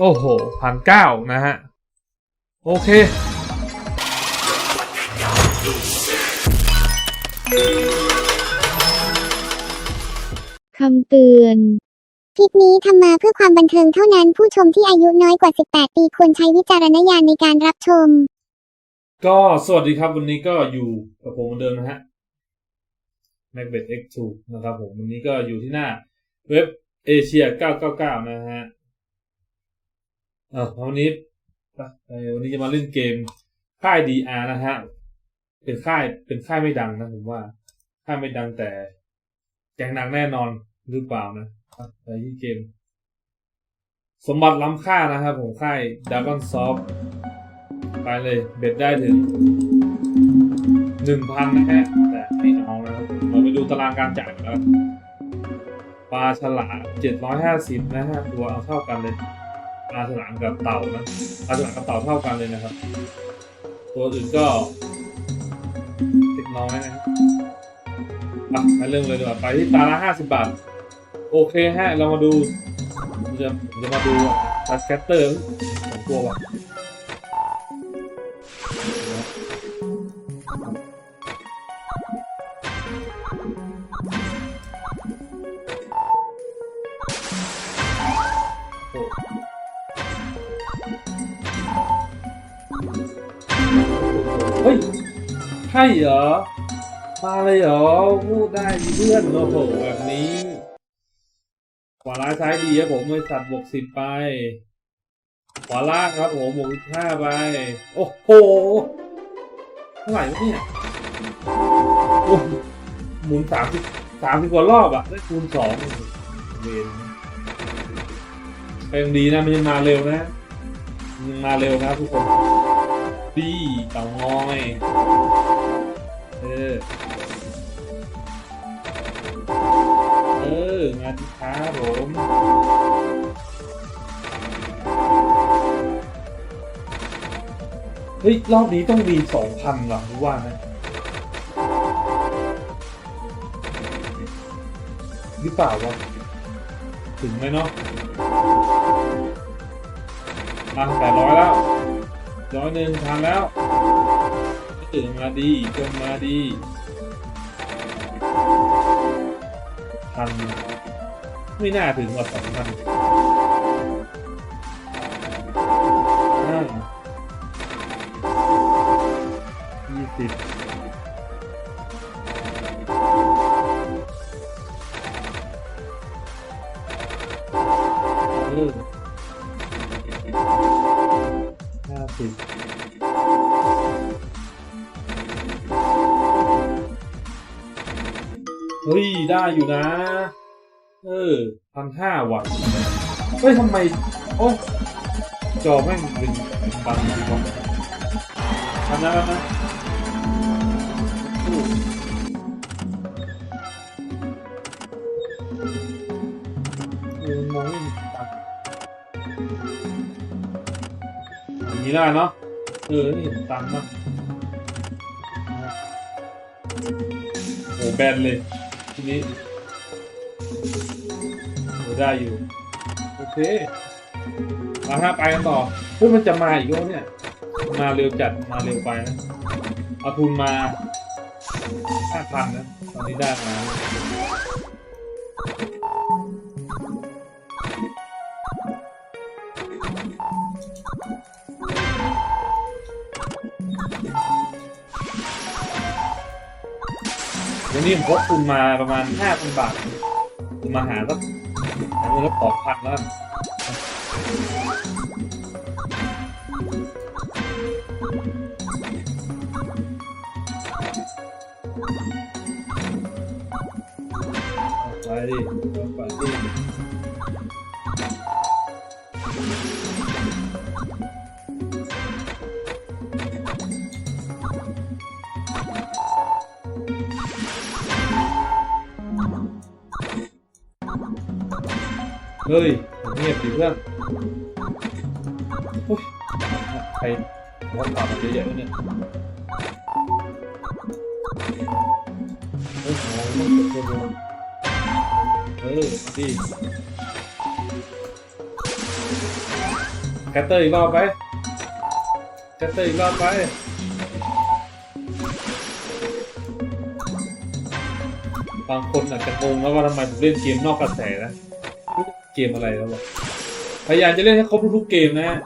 โอ้โหพันเก้านะฮะ โอเค คำเตือน คลิปนี้ทำมาเพื่อความบันเทิงเท่านั้นผู้ชมที่อายุน้อยกว่า 18 ปีควรใช้วิจารณญาณในการรับชม ก็สวัสดีครับวันนี้ก็อยู่กับผมเหมือนเดิมนะฮะ Macbeth X2 นะครับผม วันนี้ก็อยู่ที่หน้าเว็บเอเชีย999 นะฮะเออวันนี้วันนี้จะมาเล่นเกมค่าย DR นะฮะ เป็นค่าย เป็นค่ายไม่ดังนะผมว่า ค่ายไม่ดังแต่แจงดังแน่นอนหรือเปล่านะอะไปที่เกม สมบัติล้ำค่านะครับผมค่าย Dragon Soft ไปเลย เบ็ดได้ถึงหนึ่งพันนะฮะ แต่ไม่เอานะครับเราไปดูตารางการจ่ายกันปลาฉลามเจ็ดร้อยห้าสิบนะฮะ ตัวเอาเท่ากันเลย ปลาฉลามกับเต่านะปลาฉลามกับเต่าเท่ากันเลยนะครับ ตัวอื่นก็ติดน้อยนะครับอะมาเริ่มเลยดีกว่าไปที่ตาละห้าสิบบาท โอเคฮะ เรามาดูจะมจะมาดูทัสแคตเตอร์สองตัวว่ะ ช่เหรอ มาเลยเหรอ พูดได้ดิเพื่อนโอ้โหแบบนี้ขวาร้ายซ้ายดีครับผมบริษัทบวกสิบไป ขวาล่างครับผมบวกสิบห้าไป โอ้โหเท่าไหร่วะเนี่ยหมุนสามสิบสามสิบกว่ารอบอะได้คูณสองเวนยังดีนะมันยังมาเร็วนะมาเร็วนะทุกคน ดีเต่างอย เออ เออมาที่ค้าผมเฮ้ย รอบนี้ต้องมีสองพันหรอรือว่านะหรือเปล่าวะถึงไหมเนาะมาแปดร้อยแล้ว ร้อยหนึ่งทานแล้วตื่นมาดีจนมาดีพันไม่น่าถึงกว่าสองพัน เฮ้ย ได้อยู่นะ เออพันห้าวัตต์เฮ้ยทำไม โอ้จอแม่งเป็นบันดีวะทำได้แล้วนะ ได้เนาะเออนี่เห็นตังค์มั้งโอ้แบนเลย ทีนี้เออได้อยู่ โอเคมาฮะไปกันต่อเฮ้ยมันจะมาอีกแล้วเนี่ย มาเร็วจัดมาเร็วไปนะ เอาทุนมาห้าพันนะ ตอนนี้ได้มา นี้ผมพกทุนมาประมาณห้าพันบาทคุณมาหาสักหาเงินสักสองพันแล้วอาไปดิไปดิ เฮ้ยเงียบสิเพื่อนใครวัดข่ามเยอะแยะเนี่ยเฮ้ยต้องกดตัวเออมาดิกตเตอร์อีกรอบไปแกตเตอร์อีกรอบไปบางคนอาจจะงงแล้วว่าทำไมผมเล่นเกมนอกกระแสนะ เกมอะไรแล้วบอกพยายามจะเล่นให้ครบทุกๆเกมนะฮะ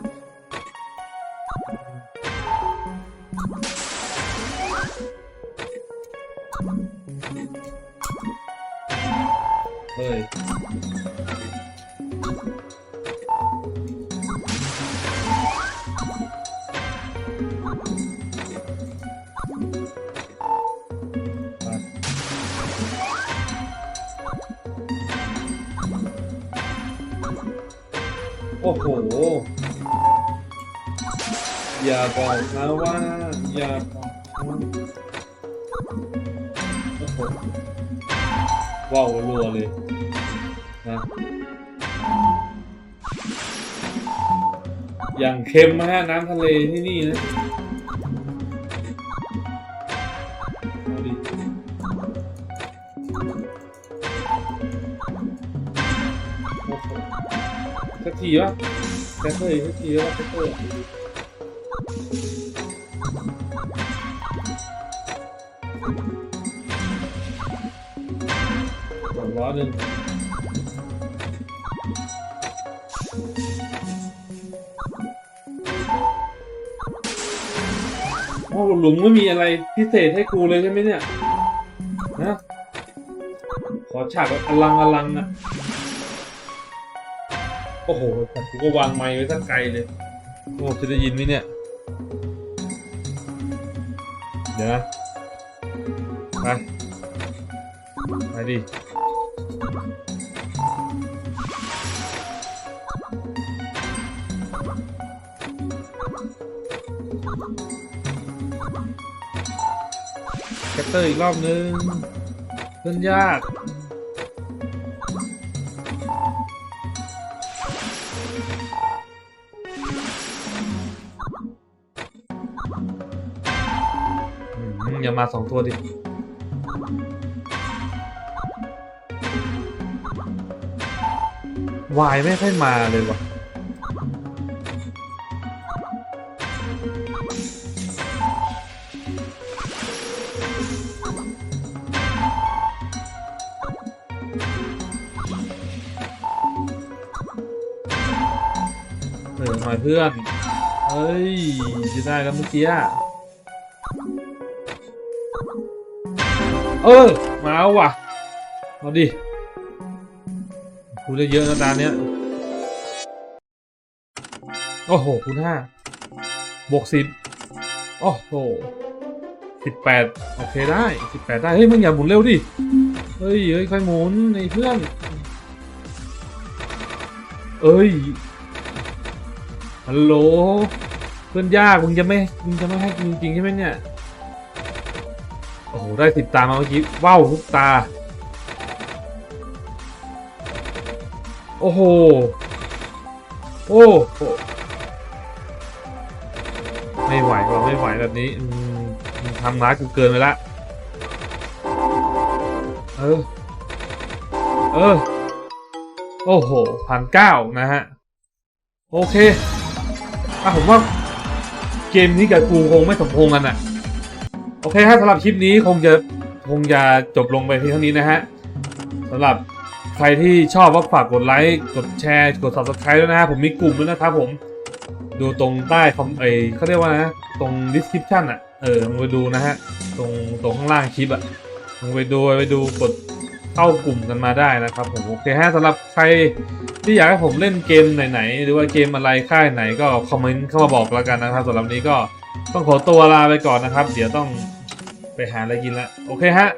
เฮ้ย อ้โห อย่าบอกนะว่า อย่าบอกโอ้โหว้าวรัวเลยนะอย่างเค็มนะฮะน้ำทะเลที่นี่นะ ทีวะแคสเตอร์อีกสักทีวะแคสเตอร์สองร้อยหนึ่งโอ้หลุมไม่มีอะไรพิเศษให้กูเลยใช่ไหมเนี่ยนะขอฉากแบบอลังอลังอะ โอ้โหกูก็วางไม้ไว้ตั้งไกลเลยโอ้จะได้ยินไหมเนี่ย เดี๋ยวนะไปไปดิแคตเตอร์อีกรอบนึงเล่นยาก อย่ามาสองตัวดิวายไม่ค่อยมาเลยวะเออหน่อยเพื่อน เฮ้ยจะได้แล้วเมื่อกี้เออ มาเอาว่ะ เอาดิคูได้เยอะนะตาเนี้ย โอ้โห คูณห้าบวกสิบโอ้โหสิบแปดโอเคได้สิบแปดได้ เฮ้ยมึงอย่าหมุนเร็วดิ เฮ้ยเฮ้ยค่อยหมุนไอ้เพื่อน เอ้ย ฮัลโหลเพื่อนยากมึงจะไม่มึงจะไม่ให้จริงๆใช่ไหมเนี่ยโอ้โหได้สิบตามาเมื่อกี้ว้าวทุกตา โอ้โหโอ้โหไม่ไหวเราไม่ไหวแบบนี้ทำร้ายกูเกินไปละเออ เออ โอ้โหพันเก้านะฮะ โอเค อะผมว่าเกมนี้กับกูคงไม่สมพงกันอะ โอเคครับสำหรับคลิปนี้คงจะคงจะจบลงไปเพียงเท่านี้นะฮะสำหรับใครที่ชอบก็ฝากกดไลค์ กดแชร์ กด subscribe ด้วยนะฮะผมมีกลุ่มด้วยนะครับผมดูตรงใต้คอมเอเขาเรียกว่านะตรง description อะเออลองไปดูนะฮะตรงตรงข้างล่างคลิปอะลองไปดูไปดูกดเข้ากลุ่มกันมาได้นะครับผมโอเคฮะสำหรับใคร ที่อยากให้ผมเล่นเกมไหนๆหรือว่าเกมอะไรค่ายไหนก็คอมเมนต์เข้ามาบอกแล้วกันนะครับสำหรับนี้ก็ต้องขอตัวลาไปก่อนนะครับ เดี๋ยวต้องไปหาอะไรกินละโอเคฮะ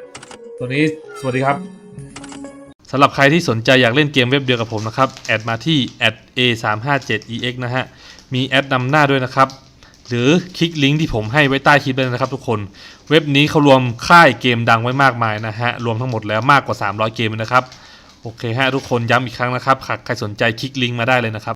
ตัวนี้สวัสดีครับสำหรับใครที่สนใจอยากเล่นเกมเว็บเดียวกับผมนะครับ แอดมาที่ @a357ex นะฮะ มีแอดนำหน้าด้วยนะครับ หรือคลิกลิงก์ที่ผมให้ไว้ใต้คลิปเลยนะครับทุกคน เว็บนี้เขารวมค่ายเกมดังไว้มากมายนะฮะ รวมทั้งหมดแล้วมากกว่า 300 เกมเลยนะครับ โอเคฮะทุกคนย้ำอีกครั้งนะครับหากใครสนใจคลิกลิงก์มาได้เลยนะครับ